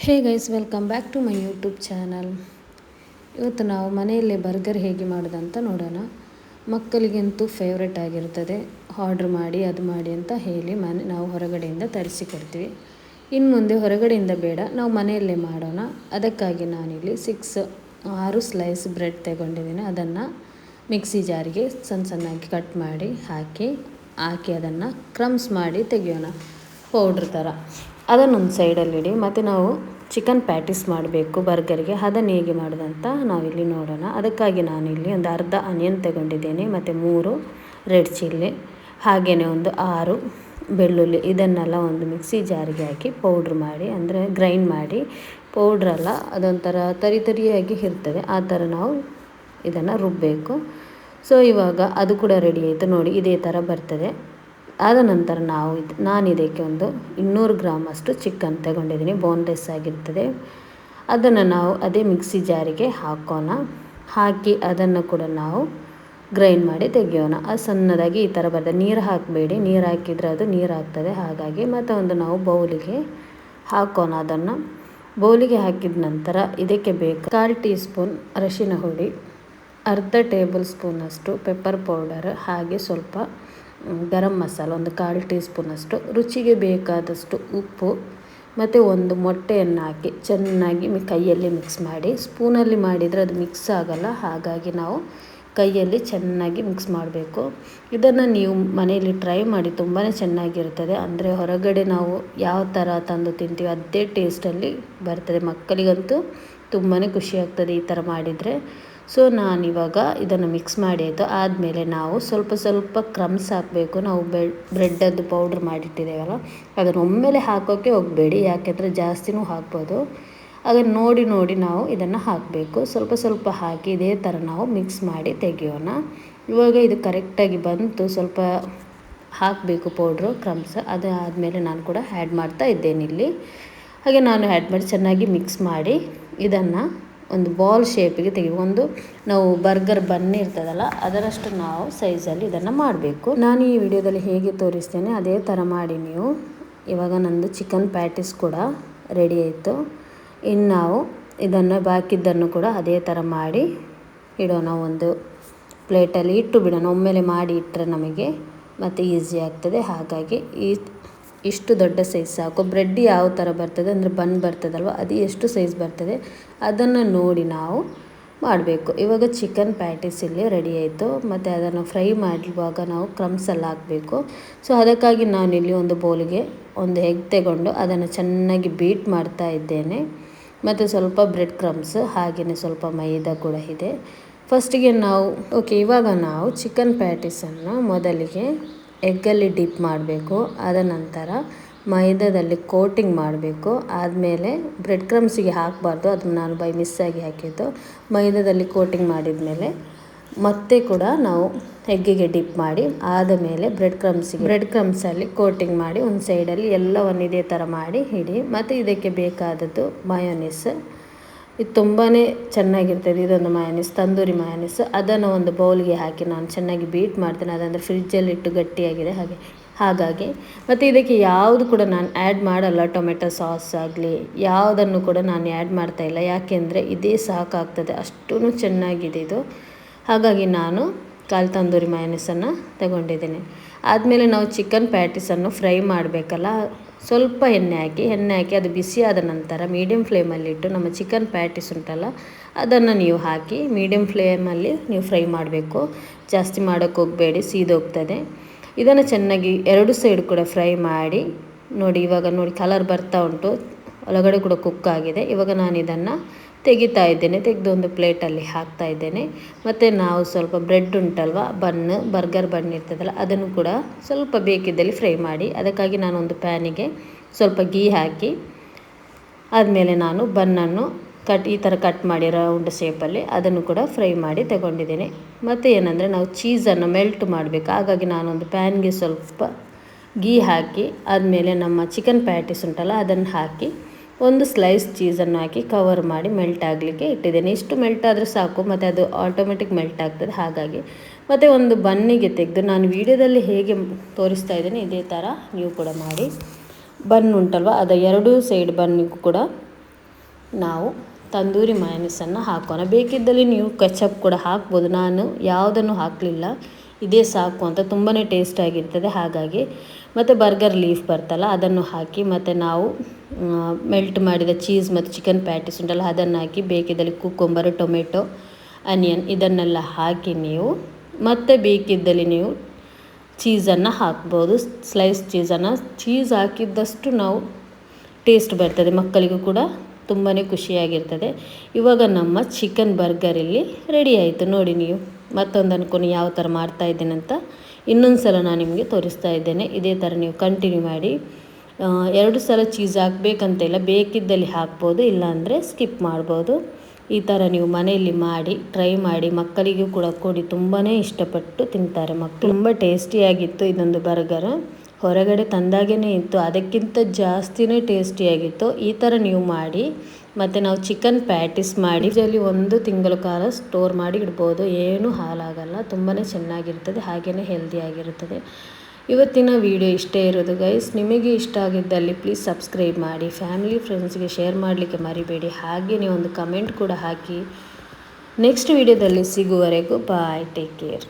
Hey guys welcome back to my YouTube channel ಇವತ್ತು ನಾವು ಮನೆಯಲ್ಲೇ ಬರ್ಗರ್ ಹೇಗೆ ಮಾಡೋದಂತ ನೋಡೋಣ. ಮಕ್ಕಳಿಗಂತೂ ಫೇವ್ರೆಟ್ ಆಗಿರ್ತದೆ. ಆರ್ಡ್ರ್ ಮಾಡಿ, ಅದು ಮಾಡಿ ಅಂತ ಹೇಳಿ ಮನೆ, ನಾವು ಹೊರಗಡೆಯಿಂದ ತರಿಸಿಕೊಡ್ತೀವಿ ಇನ್ನು ಮುಂದೆ ಹೊರಗಡೆಯಿಂದ ಬೇಡ, ನಾವು ಮನೆಯಲ್ಲೇ ಮಾಡೋಣ. ಅದಕ್ಕಾಗಿ ನಾನಿಲ್ಲಿ ಸಿಕ್ಸ್ ಆರು ಸ್ಲೈಸ್ ಬ್ರೆಡ್ ತಗೊಂಡಿದ್ದೀನಿ. ಅದನ್ನು ಮಿಕ್ಸಿ ಜಾರಿಗೆ ಸಣ್ಣ ಸಣ್ಣಾಗಿ ಕಟ್ ಮಾಡಿ ಹಾಕಿ ಹಾಕಿ ಅದನ್ನು ಕ್ರಮ್ಸ್ ಮಾಡಿ ತೆಗೆಯೋಣ. ಪೌಡ್ರ್ ಥರ ಅದನ್ನೊಂದು ಸೈಡಲ್ಲಿಡಿ ಮತ್ತು ನಾವು ಚಿಕನ್ ಪ್ಯಾಟಿಸ್ ಮಾಡಬೇಕು ಬರ್ಗರ್ಗೆ. ಅದನ್ನು ಹೇಗೆ ಮಾಡೋದಂತ ನಾವಿಲ್ಲಿ ನೋಡೋಣ. ಅದಕ್ಕಾಗಿ ನಾನಿಲ್ಲಿ ಒಂದು ಅರ್ಧ ಆನಿಯನ್ ತಗೊಂಡಿದ್ದೇನೆ, ಮತ್ತು ಮೂರು ರೆಡ್ ಚಿಲ್ಲಿ ಹಾಗೆಯೇ ಒಂದು ಆರು ಬೆಳ್ಳುಳ್ಳಿ. ಇದನ್ನೆಲ್ಲ ಒಂದು ಮಿಕ್ಸಿ ಜಾರಿಗೆ ಹಾಕಿ ಪೌಡ್ರ್ ಮಾಡಿ, ಅಂದರೆ ಗ್ರೈಂಡ್ ಮಾಡಿ ಪೌಡ್ರೆಲ್ಲ ಅದೊಂಥರ ತರಿ ತರಿಯಾಗಿ ಇರ್ತದೆ. ಆ ಥರ ನಾವು ಇದನ್ನು ರುಬ್ಬಬೇಕು ಸೊ, ಇವಾಗ ಅದು ಕೂಡ ರೆಡಿ ಆಯಿತು. ನೋಡಿ, ಇದೇ ಥರ ಬರ್ತದೆ. ಆದ ನಂತರ ನಾವು ಇದು, ನಾನು ಇದಕ್ಕೆ ಒಂದು ಇನ್ನೂರು ಗ್ರಾಮಷ್ಟು ಚಿಕನ್ ತಗೊಂಡಿದ್ದೀನಿ ಬೋನ್ಲೆಸ್ ಆಗಿರ್ತದೆ. ಅದನ್ನು ನಾವು ಅದೇ ಮಿಕ್ಸಿ ಜಾರಿಗೆ ಹಾಕೋಣ. ಹಾಕಿ ಅದನ್ನು ಕೂಡ ನಾವು ಗ್ರೈಂಡ್ ಮಾಡಿ ತೆಗೆಯೋಣ. ಅದು ಸಣ್ಣದಾಗಿ ಈ ಥರ ಬರ್ತದೆ. ನೀರು ಹಾಕಬೇಡಿ. ನೀರು ಹಾಕಿದರೆ ಅದು ನೀರು ಹಾಕ್ತದೆ ಹಾಗಾಗಿ ಮತ್ತು ಒಂದು ನಾವು ಬೌಲಿಗೆ ಹಾಕೋಣ ಅದನ್ನು. ಬೌಲಿಗೆ ಹಾಕಿದ ನಂತರ ಇದಕ್ಕೆ ಬೇಕು ಕಾಲು ಟೀ ಸ್ಪೂನ್ ಅರಶಿನ ಹುಡಿ ಅರ್ಧ ಟೇಬಲ್ ಸ್ಪೂನಷ್ಟು ಪೆಪ್ಪರ್ ಪೌಡರ್ ಹಾಗೆ ಸ್ವಲ್ಪ ಗರಂ ಮಸಾಲ ಒಂದು ಕಾಲು ಟೀ ಸ್ಪೂನಷ್ಟು ರುಚಿಗೆ ಬೇಕಾದಷ್ಟು ಉಪ್ಪು ಮತ್ತು ಒಂದು ಮೊಟ್ಟೆಯನ್ನು ಹಾಕಿ ಚೆನ್ನಾಗಿ ಕೈಯಲ್ಲಿ ಮಿಕ್ಸ್ ಮಾಡಿ. ಸ್ಪೂನಲ್ಲಿ ಮಾಡಿದರೆ ಅದು ಮಿಕ್ಸ್ ಆಗಲ್ಲ, ಹಾಗಾಗಿ ನಾವು ಕೈಯಲ್ಲಿ ಚೆನ್ನಾಗಿ ಮಿಕ್ಸ್ ಮಾಡಬೇಕು. ಇದನ್ನು ನೀವು ಮನೆಯಲ್ಲಿ ಟ್ರೈ ಮಾಡಿ ತುಂಬಾ ಚೆನ್ನಾಗಿರ್ತದೆ ಅಂದರೆ ಹೊರಗಡೆ ನಾವು ಯಾವ ಥರ ತಂದು ತಿಂತೀವಿ ಅದೇ ಟೇಸ್ಟಲ್ಲಿ ಬರ್ತದೆ. ಮಕ್ಕಳಿಗಂತೂ ತುಂಬಾ ಖುಷಿ ಆಗ್ತದೆ ಈ ಥರ ಮಾಡಿದರೆ. ಸೊ ನಾನಿವಾಗ ಇದನ್ನು ಮಿಕ್ಸ್ ಮಾಡಿ ಆಯಿತು? ಆದಮೇಲೆ ನಾವು ಸ್ವಲ್ಪ ಸ್ವಲ್ಪ ಕ್ರಮ್ಸ್ ಹಾಕಬೇಕು. ನಾವು ಬೆಡ್ ಬ್ರೆಡ್ಡದ್ದು ಪೌಡ್ರ್ ಮಾಡಿಟ್ಟಿದ್ದೇವಲ್ಲ? ಅದನ್ನು ಒಮ್ಮೆಲೆ ಹಾಕೋಕ್ಕೆ ಹೋಗಬೇಡಿ. ಯಾಕೆಂದರೆ ಜಾಸ್ತಿನೂ ಹಾಕ್ಬೋದು. ಅದನ್ನು ನೋಡಿ ನೋಡಿ ನಾವು ಇದನ್ನು ಹಾಕಬೇಕು. ಸ್ವಲ್ಪ ಸ್ವಲ್ಪ ಹಾಕಿ ಇದೇ ಥರ ನಾವು ಮಿಕ್ಸ್ ಮಾಡಿ ತೆಗೆಯೋಣ. ಇವಾಗ ಇದು ಕರೆಕ್ಟಾಗಿ ಬಂತು. ಸ್ವಲ್ಪ ಹಾಕಬೇಕು ಪೌಡ್ರು ಕ್ರಮ್ಸ್ ಅದು ಆದಮೇಲೆ ನಾನು ಕೂಡ ಆ್ಯಡ್ ಮಾಡ್ತಾ ಇದ್ದೇನೆ ಇಲ್ಲಿ ಹಾಗೆ ನಾನು ಆ್ಯಡ್ ಮಾಡಿ ಚೆನ್ನಾಗಿ ಮಿಕ್ಸ್ ಮಾಡಿ ಇದನ್ನು ಒಂದು ಬಾಲ್ ಶೇಪಿಗೆ ತೆಗಿ ಒಂದು ನಾವು ಬರ್ಗರ್ ಬನ್ ಇರ್ತದಲ್ಲ, ಅದರಷ್ಟು ನಾವು ಸೈಜಲ್ಲಿ ಇದನ್ನು ಮಾಡಬೇಕು. ನಾನು ಈ ವಿಡಿಯೋದಲ್ಲಿ ಹೇಗೆ ತೋರಿಸ್ತೇನೆ, ಅದೇ ಥರ ಮಾಡಿ ನೀವು. ಇವಾಗ ನಂದು ಚಿಕನ್ ಪ್ಯಾಟಿಸ್ ಕೂಡ ರೆಡಿ ಆಯಿತು. ಇನ್ನು ನಾವು ಇದನ್ನು ಬಾಕಿದ್ದನ್ನು ಕೂಡ ಅದೇ ಥರ ಮಾಡಿ ಇಡೋಣ ಒಂದು ಪ್ಲೇಟಲ್ಲಿ ಇಟ್ಟು ಬಿಡೋಣ, ಒಮ್ಮೆಲೆ ಮಾಡಿ ಇಟ್ಟರೆ ನಮಗೆ ಮತ್ತು ಈಸಿ ಆಗ್ತದೆ. ಹಾಗಾಗಿ ಈ ಇಷ್ಟು ದೊಡ್ಡ ಸೈಜ್ ಸಾಕು. ಬ್ರೆಡ್ ಯಾವ ಥರ ಬರ್ತದೆ ಅಂದರೆ ಬನ್ ಬರ್ತದಲ್ವ, ಅದು ಎಷ್ಟು ಸೈಜ್ ಬರ್ತದೆ ಅದನ್ನು ನೋಡಿ ನಾವು ಮಾಡಬೇಕು. ಇವಾಗ ಚಿಕನ್ ಪ್ಯಾಟಿಸ್ ಇಲ್ಲಿ ರೆಡಿ ಆಯಿತು. ಮತ್ತು ಅದನ್ನು ಫ್ರೈ ಮಾಡುವಾಗ ನಾವು ಕ್ರಮ್ಸಲ್ಲಿ ಹಾಕಬೇಕು. ಸೊ ಅದಕ್ಕಾಗಿ ನಾನು ಇಲ್ಲಿ ಒಂದು ಬೌಲಿಗೆ ಒಂದು ಎಗ್ ತಗೊಂಡು ಅದನ್ನು ಚೆನ್ನಾಗಿ ಬೀಟ್ ಮಾಡ್ತಾ ಇದ್ದೇನೆ. ಮತ್ತು ಸ್ವಲ್ಪ ಬ್ರೆಡ್ ಕ್ರಮ್ಸ್ ಹಾಗೆಯೇ ಸ್ವಲ್ಪ ಮೈದಾ ಕೂಡ ಇದೆ. ಫಸ್ಟಿಗೆ ನಾವು ಓಕೆ ಇವಾಗ ನಾವು ಚಿಕನ್ ಪ್ಯಾಟಿಸನ್ನು ಮೊದಲಿಗೆ ಎಗ್ಗಲ್ಲಿ ಡಿಪ್ ಮಾಡಬೇಕು ಅದ ನಂತರ ಮೈದಾದಲ್ಲಿ ಕೋಟಿಂಗ್ ಮಾಡಬೇಕು. ಆದಮೇಲೆ ಬ್ರೆಡ್ ಕ್ರಮ್ಸಿಗೆ ಹಾಕಬಾರ್ದು, ಅದನ್ನು ನಾನು ಬೈ ಮಿಸ್ಸಾಗಿ ಹಾಕಿದ್ದು. ಮೈದಾದಲ್ಲಿ ಕೋಟಿಂಗ್ ಮಾಡಿದ ಮೇಲೆ ಮತ್ತೆ ಕೂಡ ನಾವು ಎಗ್ಗಿಗೆ ಡಿಪ್ ಮಾಡಿ, ಆದ ಮೇಲೆ ಬ್ರೆಡ್ ಕ್ರಮ್ಸಿಗೆ, ಬ್ರೆಡ್ ಕ್ರಮ್ಸಲ್ಲಿ ಕೋಟಿಂಗ್ ಮಾಡಿ, ಒಂದು ಸೈಡಲ್ಲಿ ಎಲ್ಲವನ್ನು ಇದೇ ಥರ ಮಾಡಿ ಹಿಡಿ ಮತ್ತು ಇದಕ್ಕೆ ಬೇಕಾದದ್ದು ಮಯೋನೀಸ್ ಇದು ತುಂಬಾ ಚೆನ್ನಾಗಿರ್ತದೆ. ಇದೊಂದು ಮಯನಿಸ್ ತಂದೂರಿ ಮಯನೀಸ್ ಅದನ್ನು ಒಂದು ಬೌಲ್ಗೆ ಹಾಕಿ ನಾನು ಚೆನ್ನಾಗಿ ಬೀಟ್ ಮಾಡ್ತೇನೆ. ಅದಂದರೆ ಫ್ರಿಡ್ಜಲ್ಲಿ ಇಟ್ಟು ಗಟ್ಟಿಯಾಗಿದೆ. ಹಾಗೆ, ಹಾಗಾಗಿ. ಮತ್ತು ಇದಕ್ಕೆ ಯಾವುದು ಕೂಡ ನಾನು ಆ್ಯಡ್ ಮಾಡಲ್ಲ. ಟೊಮೆಟೊ ಸಾಸ್ ಆಗಲಿ, ಯಾವುದನ್ನು ಕೂಡ ನಾನು ಆ್ಯಡ್ ಮಾಡ್ತಾಯಿಲ್ಲ ಯಾಕೆಂದರೆ ಇದೇ ಸಾಕಾಗ್ತದೆ. ಅಷ್ಟೂ ಚೆನ್ನಾಗಿದೆ ಇದು. ಹಾಗಾಗಿ ನಾನು ಕಾಲು ತಂದೂರಿ ಮಯೋನೀಸನ್ನು ತಗೊಂಡಿದ್ದೀನಿ. ಆದಮೇಲೆ ನಾವು ಚಿಕನ್ ಪ್ಯಾಟಿಸನ್ನು ಫ್ರೈ ಮಾಡಬೇಕಲ್ಲ, ಸ್ವಲ್ಪ ಎಣ್ಣೆ ಹಾಕಿ ಎಣ್ಣೆ ಹಾಕಿ ಅದು ಬಿಸಿ ಆದ ನಂತರ ಮೀಡಿಯಮ್ ಫ್ಲೇಮಲ್ಲಿಟ್ಟು ನಮ್ಮ ಚಿಕನ್ ಪ್ಯಾಟಿಸ್ ಉಂಟಲ್ಲ, ಅದನ್ನು ನೀವು ಹಾಕಿ ಮೀಡಿಯಮ್ ಫ್ಲೇಮಲ್ಲಿ ನೀವು ಫ್ರೈ ಮಾಡಬೇಕು. ಜಾಸ್ತಿ ಮಾಡೋಕ್ಕೆ ಹೋಗಬೇಡಿ ಸೀದೋಗ್ತದೆ ಇದನ್ನು ಚೆನ್ನಾಗಿ ಎರಡು ಸೈಡ್ ಕೂಡ ಫ್ರೈ ಮಾಡಿ, ನೋಡಿ ಇವಾಗ ನೋಡಿ ಕಲರ್ ಬರ್ತಾ ಉಂಟು, ಒಳಗಡೆ ಕೂಡ ಕುಕ್ ಆಗಿದೆ. ಇವಾಗ ನಾನು ಇದನ್ನು ತೆಗಿತಾ ಇದ್ದೇನೆ, ತೆಗೆದು ಒಂದು ಪ್ಲೇಟಲ್ಲಿ ಹಾಕ್ತಾ ಇದ್ದೇನೆ. ಮತ್ತು ನಾವು ಸ್ವಲ್ಪ ಬ್ರೆಡ್ ಉಂಟಲ್ವ ಬನ್ನು ಬರ್ಗರ್ ಬನ್ ಇರ್ತದಲ್ಲ, ಅದನ್ನು ಕೂಡ ಸ್ವಲ್ಪ ಬೇಕಿದ್ದಲ್ಲಿ ಫ್ರೈ ಮಾಡಿ, ಅದಕ್ಕಾಗಿ ನಾನು ಒಂದು ಪ್ಯಾನಿಗೆ ಸ್ವಲ್ಪ ಗೀ ಹಾಕಿ, ಆದಮೇಲೆ ನಾನು ಬನ್ನನ್ನು ಕಟ್ ಈ ಥರ ಕಟ್ ಮಾಡಿ ರೌಂಡ್ ಶೇಪಲ್ಲಿ ಅದನ್ನು ಕೂಡ ಫ್ರೈ ಮಾಡಿ ತಗೊಂಡಿದ್ದೇನೆ. ಮತ್ತು ಏನಂದರೆ ನಾವು ಚೀಸನ್ನು ಮೆಲ್ಟ್ ಮಾಡಬೇಕು, ಹಾಗಾಗಿ ನಾನೊಂದು ಪ್ಯಾನ್ಗೆ ಸ್ವಲ್ಪ ಗೀ ಹಾಕಿ, ಆದಮೇಲೆ ನಮ್ಮ ಚಿಕನ್ ಪ್ಯಾಟಿಸ್ ಉಂಟಲ್ಲ, ಅದನ್ನು ಹಾಕಿ ಒಂದು ಸ್ಲೈಸ್ ಚೀಸನ್ನು ಹಾಕಿ ಕವರ್ ಮಾಡಿ ಮೆಲ್ಟ್ ಆಗಲಿಕ್ಕೆ ಇಟ್ಟಿದ್ದೇನೆ. ಇಷ್ಟು ಮೆಲ್ಟ್ ಆದರೆ ಸಾಕು, ಮತ್ತು ಅದು ಆಟೋಮೆಟಿಕ್ ಮೆಲ್ಟ್ ಆಗ್ತದೆ. ಹಾಗಾಗಿ ಮತ್ತು ಒಂದು ಬನ್ನಿಗೆ ತೆಗೆದು ನಾನು ವಿಡಿಯೋದಲ್ಲಿ ಹೇಗೆ ತೋರಿಸ್ತಾ ಇದ್ದೇನೆ, ಇದೇ ಥರ ನೀವು ಕೂಡ ಮಾಡಿ. ಬನ್ ಉಂಟಲ್ವ, ಅದು ಎರಡೂ ಸೈಡ್ ಬನ್ನಿಗೂ ಕೂಡ ನಾವು ತಂದೂರಿ ಮಯನೀಸನ್ನು ಹಾಕೋಣ. ಬೇಕಿದ್ದಲ್ಲಿ ನೀವು ಕೆಚಪ್ ಕೂಡ ಹಾಕ್ಬೋದು. ನಾನು ಯಾವುದನ್ನು ಹಾಕಲಿಲ್ಲ, ಇದೇ ಸಾಕು ಅಂತ ತುಂಬಾ ಟೇಸ್ಟಾಗಿರ್ತದೆ ಹಾಗಾಗಿ ಮತ್ತು ಬರ್ಗರ್ ಲೀಫ್ ಬರ್ತಲ್ಲ, ಅದನ್ನು ಹಾಕಿ ಮತ್ತು ನಾವು ಮೆಲ್ಟ್ ಮಾಡಿದ ಚೀಸ್ ಮತ್ತು ಚಿಕನ್ ಪ್ಯಾಟಿಸ್ ಉಂಟಲ್ಲ, ಅದನ್ನು ಹಾಕಿ ಬೇಕಿದ್ದಲ್ಲಿ ಕುಕ್ಕೊಂಬರು ಟೊಮೆಟೊ ಅನಿಯನ್ ಇದನ್ನೆಲ್ಲ ಹಾಕಿ ನೀವು, ಮತ್ತೆ ಬೇಕಿದ್ದಲ್ಲಿ ನೀವು ಚೀಸನ್ನು ಹಾಕ್ಬೋದು. ಸ್ಲೈಸ್ ಚೀಸನ್ನು ಚೀಸ್ ಹಾಕಿದ್ದಷ್ಟು ನಾವು ಟೇಸ್ಟ್ ಬರ್ತದೆ, ಮಕ್ಕಳಿಗೂ ಕೂಡ ತುಂಬಾ ಖುಷಿಯಾಗಿರ್ತದೆ. ಇವಾಗ ನಮ್ಮ ಚಿಕನ್ ಬರ್ಗರ್ ಇಲ್ಲಿ ರೆಡಿ ಆಯಿತು, ನೋಡಿ ನೀವು. ಮತ್ತೊಂದು ಅನ್ಕೊಂಡು ಯಾವ ಥರ ಮಾಡ್ತಾ ಇದ್ದೇನೆ ಅಂತ ಇನ್ನೊಂದು ಸಲ ನಾನು ನಿಮಗೆ ತೋರಿಸ್ತಾ ಇದ್ದೇನೆ. ಇದೇ ಥರ ನೀವು ಕಂಟಿನ್ಯೂ ಮಾಡಿ. ಎರಡು ಸಲ ಚೀಸ್ ಹಾಕಬೇಕಂತಿಲ್ಲ ಬೇಕಿದ್ದಲ್ಲಿ ಹಾಕ್ಬೋದು, ಇಲ್ಲಾಂದರೆ ಸ್ಕಿಪ್ ಮಾಡ್ಬೋದು. ಈ ಥರ ನೀವು ಮನೆಯಲ್ಲಿ ಮಾಡಿ ಟ್ರೈ ಮಾಡಿ, ಮಕ್ಕಳಿಗೂ ಕೂಡ ಕೊಡಿ. ತುಂಬಾ ಇಷ್ಟಪಟ್ಟು ತಿಂತಾರೆ ಮಕ್ಕಳು. ತುಂಬ ಟೇಸ್ಟಿಯಾಗಿತ್ತು ಇದೊಂದು ಬರ್ಗರ್ ಹೊರಗಡೆ ತಂದಾಗೇ ಇತ್ತು, ಅದಕ್ಕಿಂತ ಜಾಸ್ತಿನೇ ಟೇಸ್ಟಿಯಾಗಿತ್ತು ಈ ಥರ ನೀವು ಮಾಡಿ ಮತ್ತು ನಾವು ಚಿಕನ್ ಪ್ಯಾಟಿಸ್ ಮಾಡಿ ಇದರಲ್ಲಿ ಒಂದು ತಿಂಗಳ ಕಾಲ ಸ್ಟೋರ್ ಮಾಡಿ ಇಡ್ಬೋದು. ಏನೂ ಹಾಲಾಗಲ್ಲ ತುಂಬಾ ಚೆನ್ನಾಗಿರ್ತದೆ. ಹಾಗೆಯೇ ಹೆಲ್ದಿಯಾಗಿರುತ್ತದೆ ಇವತ್ತಿನ ವಿಡಿಯೋ ಇಷ್ಟೇ ಇರೋದು ಗೈಸ್ ನಿಮಗೆ ಇಷ್ಟ ಆಗಿದ್ದಲ್ಲಿ ಪ್ಲೀಸ್ ಸಬ್ಸ್ಕ್ರೈಬ್ ಮಾಡಿ. ಫ್ಯಾಮಿಲಿ ಫ್ರೆಂಡ್ಸ್ಗೆ ಶೇರ್ ಮಾಡಲಿಕ್ಕೆ ಮರಿಬೇಡಿ. ಹಾಗೆಯೇ ಒಂದು ಕಮೆಂಟ್ ಕೂಡ ಹಾಕಿ. ನೆಕ್ಸ್ಟ್ ವಿಡಿಯೋದಲ್ಲಿ ಸಿಗುವವರೆಗೂ ಬಾಯ್ ಟೇಕ್ ಕೇರ್